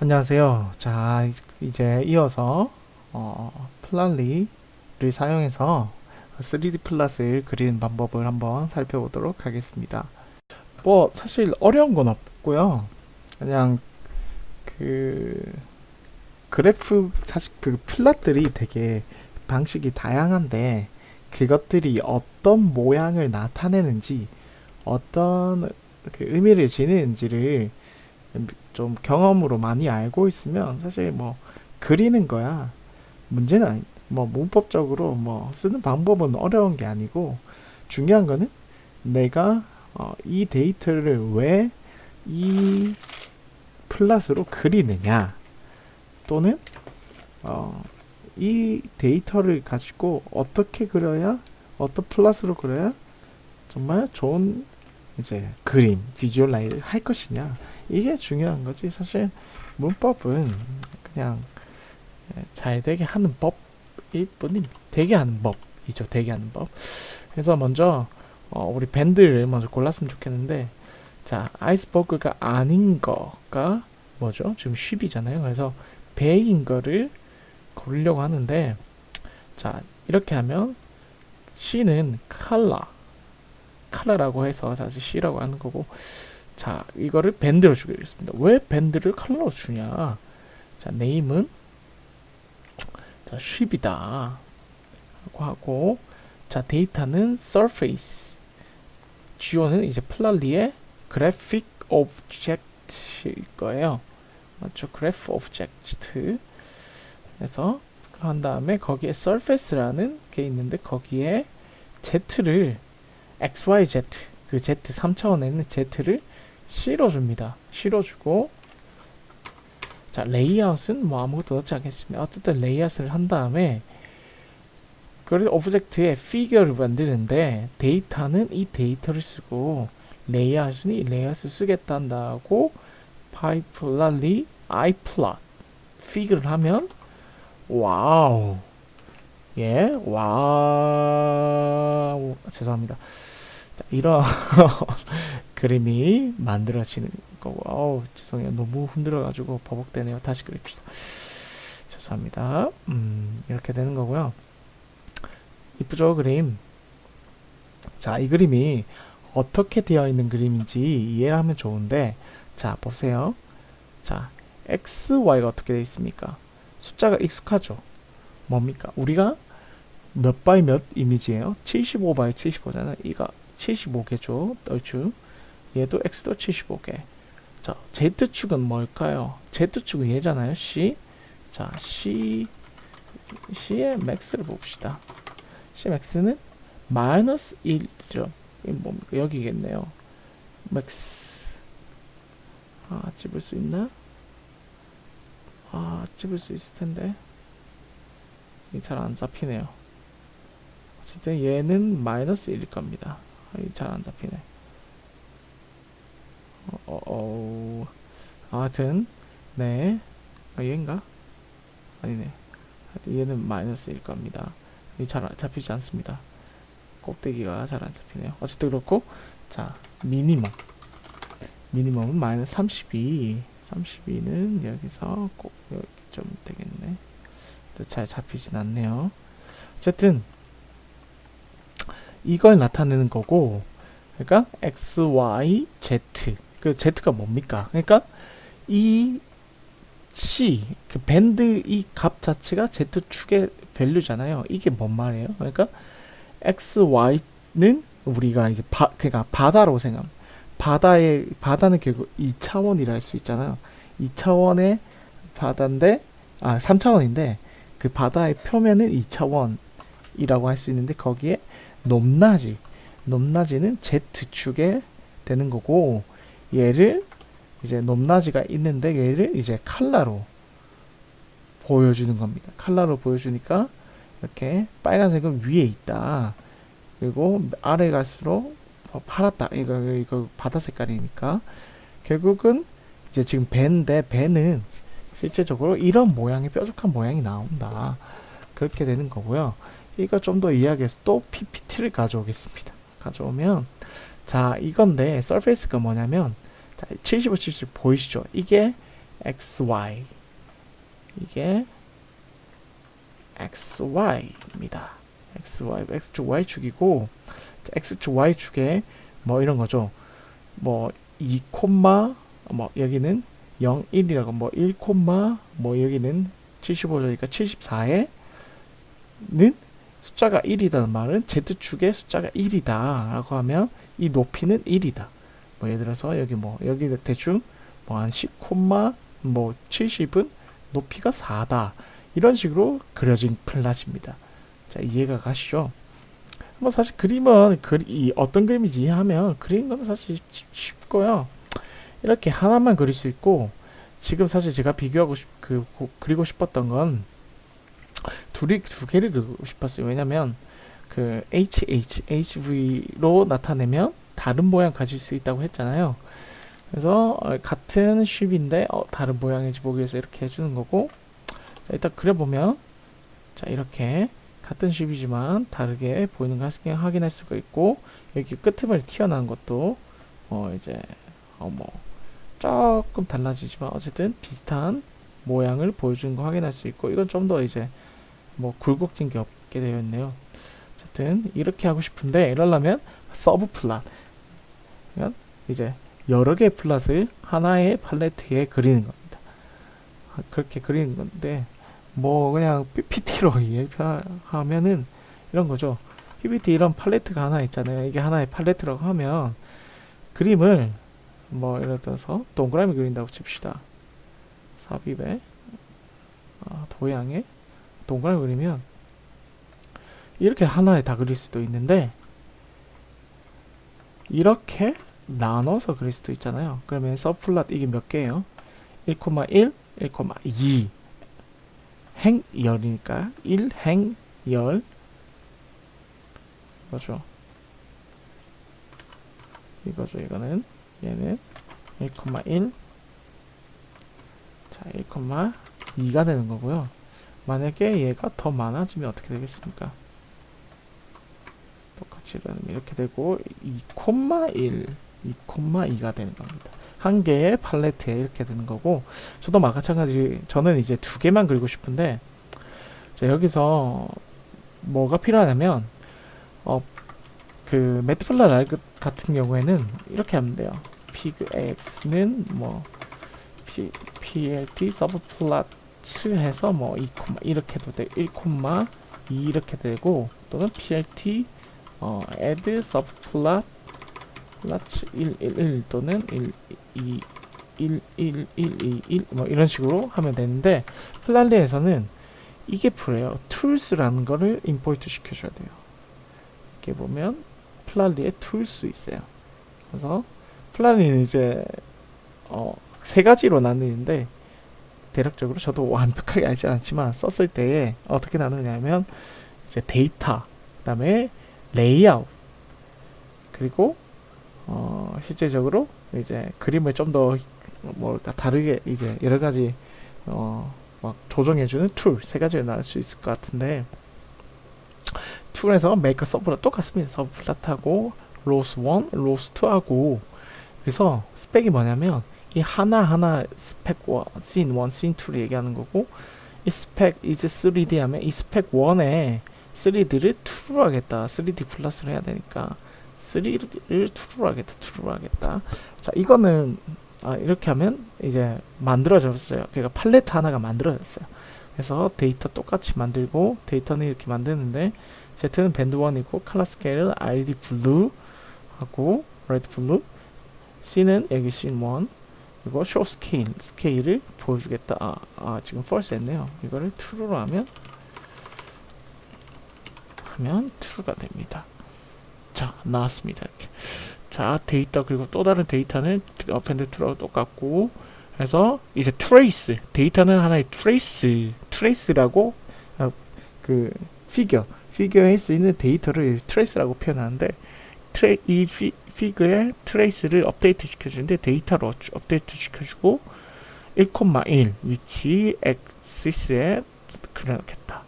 안녕하세요. 자, 이제 이어서 어, 플랄리를 사용해서 3D 플랫을 그리는 방법을 한번 살펴보도록 하겠습니다. 뭐 사실 어려운 건 없고요. 그냥 그 그래프 사실 그 플랫들이 되게 방식이 다양한데 그것들이 어떤 모양을 나타내는지 어떤 그 의미를 지니는지를 좀 경험으로 많이 알고 있으면 사실 뭐 그리는 거야. 문제는 아니, 뭐 문법적으로 뭐 쓰는 방법은 어려운 게 아니고 중요한 거는 내가 어, 이 데이터를 왜 이 플랫으로 그리느냐 또는 어, 이 데이터를 가지고 어떻게 그려야 어떤 플랫으로 그려야 정말 좋은 이제 그림 비주얼라이즈 할 것이냐? 이게 중요한 거지. 사실 문법은 그냥 예, 잘 되게 하는 법일 뿐이 되게 하는 법이죠. 되게 하는 법. 그래서 먼저 어, 우리 밴드를 먼저 골랐으면 좋겠는데 자 아이스버그가 아닌 거가 뭐죠? 지금 10이잖아요. 그래서 100인 거를 고르려고 하는데 자 이렇게 하면 C는 컬러 컬러라고 해서 사실 C라고 하는 거고. 자 이거를 밴드로 주겠습니다. 왜 밴드를 컬러로 주냐? 자 네임은 자 쉽이다. 하고 하고. 자 데이터는 surface. 지오는 이제 플랄리의 graphic object일 거예요. 맞죠? Graph object. 그래서 한 다음에 거기에 surface라는 게 있는데 거기에 z를 xyz 그 z 3차원에 있는 z를 실어줍니다. 실어주고 자 레이아웃은 뭐 아무것도 넣지 않겠습니다. 어쨌든 레이아웃을 한 다음에 그래서 오브젝트에 피규어를 만드는데 데이터는 이 데이터를 쓰고 레이아웃은 이 레이아웃을 쓰겠다 한다고 파이플랄리 아이플롯 피규어를 하면 와우 예 와우 죄송합니다 자, 이런 그림이 만들어지는 거고 어우 죄송해요. 너무 흔들어가지고 버벅대네요. 다시 그립시다. 죄송합니다. 음 이렇게 되는 거고요. 이쁘죠 그림? 자 이 그림이 어떻게 되어 있는 그림인지 이해를 하면 좋은데 자 보세요. 자 x, y가 어떻게 되어 있습니까? 숫자가 익숙하죠? 뭡니까? 우리가 몇 바이 몇 이미지예요? 75 바이 75잖아요. 이거 75개죠. 얼추 얘도 x도 75개. 자 z축은 뭘까요? z축은 얘잖아요 c. 자 c c의 max를 봅시다. c max는 마이너스 1죠. 이게 뭡니까 여기겠네요. max. 아 집을 수 있나? 아 집을 수 있을 텐데. 잘 안 잡히네요. 어쨌든 얘는 마이너스 1일 겁니다 잘 안 잡히네. 어, 어, 어, 아무튼, 네. 아, 얘인가? 아니네. 얘는 마이너스일 겁니다. 잘 잡히지 않습니다. 꼭대기가 잘 안 잡히네요. 어쨌든 그렇고, 자, 미니멈. 미니멈은 마이너스 32. 32는 여기서 꼭 여기 좀 되겠네. 잘 잡히진 않네요. 어쨌든, 이걸 나타내는 거고 그러니까 x, y, z 그 z가 뭡니까? 그러니까 이 c 그 밴드 이 값 자체가 z축의 밸류잖아요. 이게 뭔 말이에요? 그러니까 x, y는 우리가 이제 바 그러니까 바다로 생각. 바다의 바다는 결국 2차원이라 할 수 있잖아요. 2차원의 바다인데 아 3차원인데 그 바다의 표면은 2차원이라고 할 수 있는데 거기에 높낮이 높낮이는 Z축에 되는 거고 얘를 이제 높낮이가 있는데 얘를 이제 칼라로 보여주는 겁니다. 칼라로 보여주니까 이렇게 빨간색은 위에 있다. 그리고 아래 갈수록 파랗다. 이거 이거 바다 색깔이니까 결국은 이제 지금 배인데 배는 실제적으로 이런 모양의 뾰족한 모양이 나온다. 그렇게 되는 거고요. 이거 좀 더 이해하기 위해서 또 PPT를 가져오겠습니다. 가져오면 자 이건데 서페이스가 뭐냐면 자, 75, 70 보이시죠? 이게 xy 이게 xy입니다. xy x축 y축이고 x축 y축에 뭐 이런 거죠. 뭐 2, 뭐 여기는 0, 1이라고 뭐 1, 뭐 여기는 75조니까 74에는 숫자가 1이라는 말은 z축의 숫자가 1이다 라고 하면 이 높이는 1이다. 뭐 예를 들어서 여기 뭐 여기 대충 뭐 한 10, 뭐 70은 높이가 4다. 이런 식으로 그려진 플랫입니다. 자, 이해가 가시죠? 뭐 사실 그림은 그리, 이 어떤 그림인지 이해하면 그리는 건 사실 쉽- 쉽고요. 이렇게 하나만 그릴 수 있고 지금 사실 제가 비교하고 싶, 그 고- 그리고 싶었던 건 둘이 두 개를 그리고 싶었어요. 왜냐면 그 HH, HV로 나타내면 다른 모양 가질 수 있다고 했잖아요. 그래서 어, 같은 쉽인데 어, 다른 모양인지 보기 위해서 이렇게 해주는 거고 자, 일단 그려보면 자 이렇게 같은 쉽이지만 다르게 보이는 걸 확인- 확인할 수가 있고 여기 끄트머리 튀어나온 것도 어 이제 어 뭐 조금 달라지지만 어쨌든 비슷한 모양을 보여주는 거 확인할 수 있고 이건 좀 더 이제 뭐 굴곡진 게 없게 되어 있네요. 어쨌든 이렇게 하고 싶은데 이러려면 서브 플랫 이제 여러 개의 플랫을 하나의 팔레트에 그리는 겁니다. 아, 그렇게 그리는 건데 뭐 그냥 PPT로 얘기하면은 이런 거죠. PPT 이런 팔레트가 하나 있잖아요. 이게 하나의 팔레트라고 하면 그림을 뭐 예를 들어서 동그라미 그린다고 칩시다. 삽입에 아, 도형에 동그라미 그리면 이렇게 하나에 다 그릴 수도 있는데 이렇게 나눠서 그릴 수도 있잖아요. 그러면 서플랫 이게 몇 개예요? 1,1, 1,2 행열이니까 1행열 이거죠. 이거죠. 이거는 얘는 1,1 자, 1,2가 되는 거고요. 만약에 얘가 더 많아지면 어떻게 되겠습니까? 똑같이 이렇게 되고 2,1 2,2가 되는 겁니다. 한 개의 팔레트에 이렇게 되는 거고 저도 마찬가지 저는 이제 두 개만 그리고 싶은데 자, 여기서 뭐가 필요하냐면 어 그 매트플라 라이브 같은 경우에는 이렇게 하면 돼요. 피그 x는 뭐 P, plt 서브 플러 츠 해서 뭐 2, 이렇게도 돼 1, 2 이렇게 되고 또는 plt 어 add 플러 플러츠 1, 1, 1 또는 1, 2 1, 1, 1, 2, 1, 뭐 이런 식으로 하면 되는데 플랄리에서는 이게 필요해요. tools라는 거를 임포트 시켜줘야 돼요. 이렇게 보면 플랄리에 tools 있어요. 그래서 플랄리는 이제 어, 세 가지로 나뉘는데 대략적으로 저도 완벽하게 알지 않지만 썼을 때에 어떻게 나누냐면 이제 데이터, 그 다음에 레이아웃, 그리고 어, 실제적으로 이제 그림을 좀더 뭐랄까 다르게 이제 여러 가지 어, 막 조정해주는 툴 세 가지를 나눌 수 있을 것 같은데 툴에서 메이커 서브랑 똑같습니다. 서브 플랫하고 로스 1, 로스 2하고 그래서 스펙이 뭐냐면 이 하나하나 스펙 1, 씬 1, 씬 2를 얘기하는 거고 이 스펙 이제 3D 하면 이 스펙 1에 3D를 2로 하겠다. 3D 플러스를 해야 되니까 3를 2로 하겠다. 2로 하겠다. 자, 이거는 아, 이렇게 하면 이제 만들어졌어요. 그러니까 팔레트 하나가 만들어졌어요. 그래서 데이터 똑같이 만들고 데이터는 이렇게 만드는데 Z는 밴드 1이고 컬러 스케일은 RD 블루 하고 레드 블루 C는 여기 씬1 그리고 쇼 스케일 스케일을 보여주겠다. 아, 아 지금 false 했네요. 이거를 true로 하면 하면 true가 됩니다. 자 나왔습니다. 이렇게. 자 데이터 그리고 또 다른 데이터는 어펜드 트로 똑같고 그래서 이제 트레이스 데이터는 하나의 트레이스 트레이스라고 어, 그 피겨 피겨에 쓰이는 데이터를 트레이스라고 표현하는데 트레 이 피, 피그의 트레이스를 업데이트 시켜주는데 데이터로 주- 업데이트 시켜주고 1,1 위치 엑시스에 그려놓겠다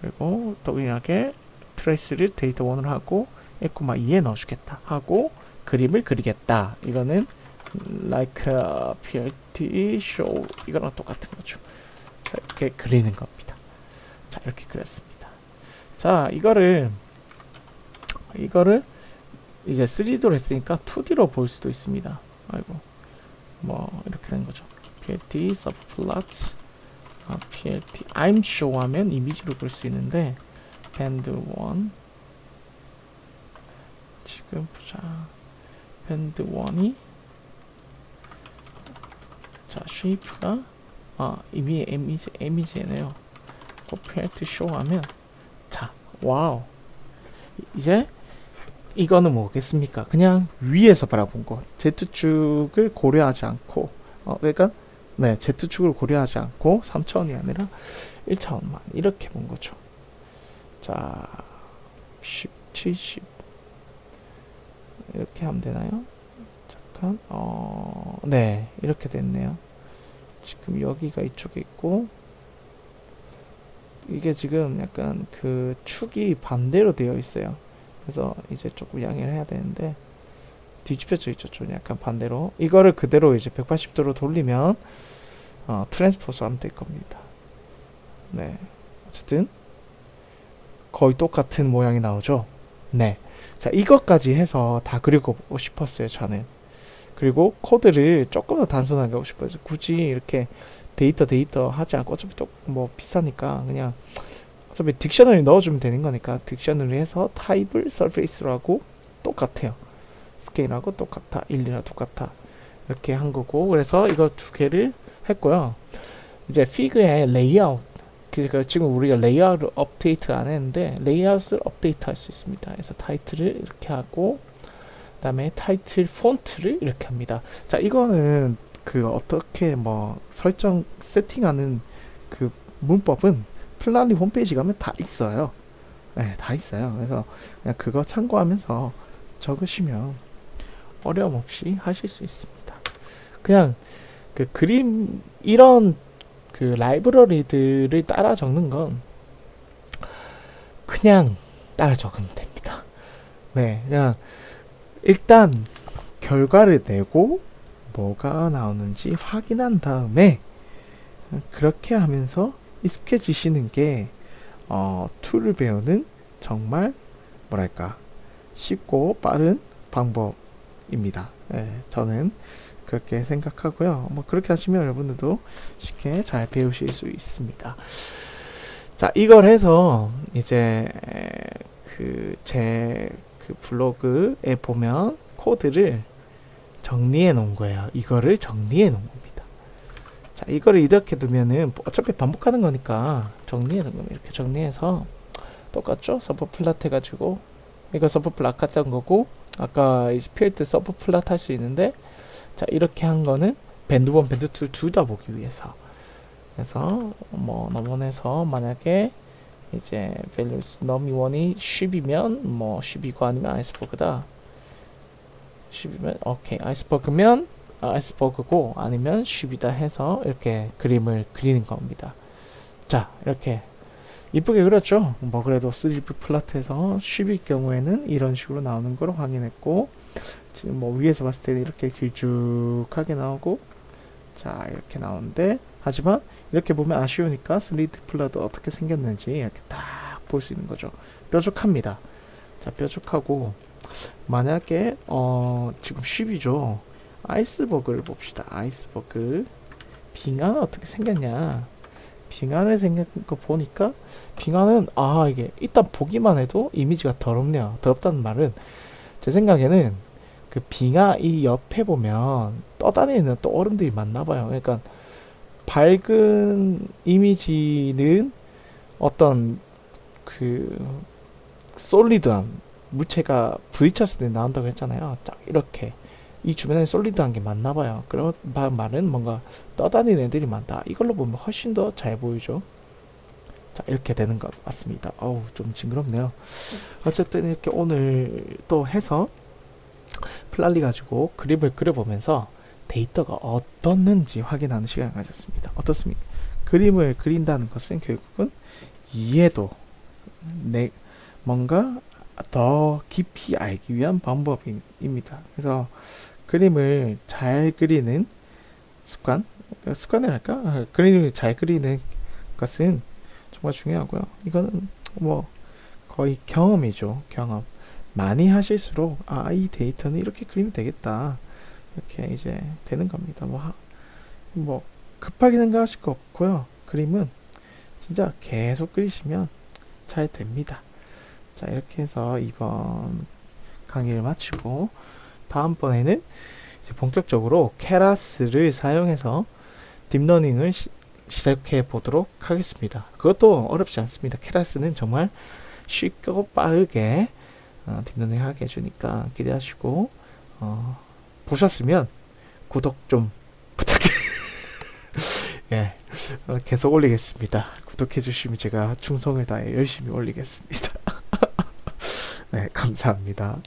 그리고 동일하게 트레이스를 데이터 1으로 하고 1,2에 넣어주겠다 하고 그림을 그리겠다 이거는 like PLT show 이거랑 똑같은 거죠. 자, 이렇게 그리는 겁니다. 자, 이렇게 그렸습니다. 자, 이거를 이거를 이제 3D로 했으니까 2D로 볼 수도 있습니다. 아이고. 뭐 이렇게 된 거죠. PLT subplots 아, PLT I'm show 하면 이미지로 볼 수 있는데 band 1 지금 보자. band 1이 자, shape가 아, 이미 이미지 이미지네요. PLT show 하면 자, 와우. 이제 이거는 뭐겠습니까? 그냥 위에서 바라본 것. Z축을 고려하지 않고, 어, 그러니까, 네, Z축을 고려하지 않고 3차원이 아니라 1차원만 이렇게 본 거죠. 자, 10, 70 이렇게 하면 되나요? 잠깐, 어, 네, 이렇게 됐네요. 지금 여기가 이쪽에 있고, 이게 지금 약간 그 축이 반대로 되어 있어요. 그래서 이제 조금 양해를 해야 되는데 뒤집혀져 있죠 좀 약간 반대로. 이거를 그대로 이제 180도로 돌리면 어, 트랜스포스 하면 될 겁니다. 네. 어쨌든 거의 똑같은 모양이 나오죠? 네 자 이것까지 해서 다 그리고 싶었어요 저는. 그리고 코드를 조금 더 단순하게 하고 싶어요. 굳이 이렇게 데이터 데이터 하지 않고 어차피 또 뭐 비싸니까 그냥 어차피 딕셔너리 넣어주면 되는 거니까 딕셔너리 해서 타입을 서페이스로 하고 똑같아요. 스케일하고 똑같아. 1이랑 똑같아. 이렇게 한 거고 그래서 이거 두 개를 했고요. 이제 피그의 레이아웃 그러니까 지금 우리가 레이아웃을 업데이트 안 했는데 레이아웃을 업데이트 할 수 있습니다. 그래서 타이틀을 이렇게 하고 그 다음에 타이틀 폰트를 이렇게 합니다. 자 이거는 그 어떻게 뭐 설정 세팅하는 그 문법은 플라니 홈페이지 가면 다 있어요. 네, 다 있어요. 그래서 그냥 그거 참고하면서 적으시면 어려움 없이 하실 수 있습니다. 그냥 그 그림 이런 그 라이브러리들을 따라 적는 건 그냥 따라 적으면 됩니다. 네, 그냥 일단 결과를 내고 뭐가 나오는지 확인한 다음에 그렇게 하면서 익숙해지시는 게 어, 툴을 배우는 정말 뭐랄까 쉽고 빠른 방법입니다. 예, 저는 그렇게 생각하고요. 뭐 그렇게 하시면 여러분들도 쉽게 잘 배우실 수 있습니다. 자, 이걸 해서 이제 그제그 블로그에 보면 코드를 정리해 놓은 거예요. 이거를 정리해 놓은 겁니다. 자, 이거를 이렇게 두면은 어차피 반복하는 거니까 정리해 놓은 겁니다. 이렇게 정리해서 똑같죠? 서브 플랫 해가지고 이거 서브 플랫 했던 거고 아까 이 필드 서브 플랫 할 수 있는데 자 이렇게 한 거는 밴드 1, 밴드 2 둘 다 보기 위해서 그래서 뭐 넘어내서 만약에 이제 values num이 1이 10이면 뭐 10이고 아니면 아이스버그다 10이면 오케이 아이스버그면 아이스버그고 아니면 10이다 해서 이렇게 그림을 그리는 겁니다. 자 이렇게 이쁘게 그렸죠? 뭐 그래도 3D 플랫에서 10일 경우에는 이런 식으로 나오는 걸 확인했고 지금 뭐 위에서 봤을 때는 이렇게 길쭉하게 나오고 자 이렇게 나오는데 하지만 이렇게 보면 아쉬우니까 3D 플랫도 어떻게 생겼는지 이렇게 딱 볼 수 있는 거죠. 뾰족합니다. 자 뾰족하고 만약에 어 지금 10이죠 아이스버그를 봅시다. 아이스버그. 빙하는 어떻게 생겼냐? 빙하에 생긴 거 보니까 빙하는 아 이게 일단 보기만 해도 이미지가 더럽네요 더럽다는 말은 제 생각에는 그 빙하 이 옆에 보면 떠다니는 또 얼음들이 많나 봐요. 그러니까 밝은 이미지는 어떤 그 솔리드한 물체가 부딪혔을 때 나온다고 했잖아요. 딱 이렇게 이 주변에 솔리드한 게 많나 봐요. 그런 바- 말은 뭔가 떠다니는 애들이 많다. 이걸로 보면 훨씬 더 잘 보이죠. 자 이렇게 되는 것 같습니다. 어우 좀 징그럽네요. 어쨌든 이렇게 오늘 또 해서 플랄리 가지고 그림을 그려보면서 데이터가 어떻는지 확인하는 시간을 가졌습니다. 어떻습니까? 그림을 그린다는 것은 결국은 이해도 내 뭔가 더 깊이 알기 위한 방법입니다. 그래서 그림을 잘 그리는 습관, 그러니까 습관을 할까? 아, 그림을 잘 그리는 것은 정말 중요하고요. 이거는 뭐 거의 경험이죠. 경험. 많이 하실수록 아, 이 데이터는 이렇게 그리면 되겠다. 이렇게 이제 되는 겁니다. 뭐, 하- 뭐 급하게 생각하실 거 없고요. 그림은 진짜 계속 그리시면 잘 됩니다. 자, 이렇게 해서 이번 강의를 마치고 다음번에는 본격적으로 케라스를 사용해서 딥러닝을 시, 시작해 보도록 하겠습니다. 그것도 어렵지 않습니다. 케라스는 정말 쉽고 빠르게 어, 딥러닝 하게 해주니까 기대하시고 어, 보셨으면 구독 좀. 예, 어, 계속 올리겠습니다. 구독해 주시면 제가 충성을 다해 열심히 올리겠습니다. 네, 감사합니다.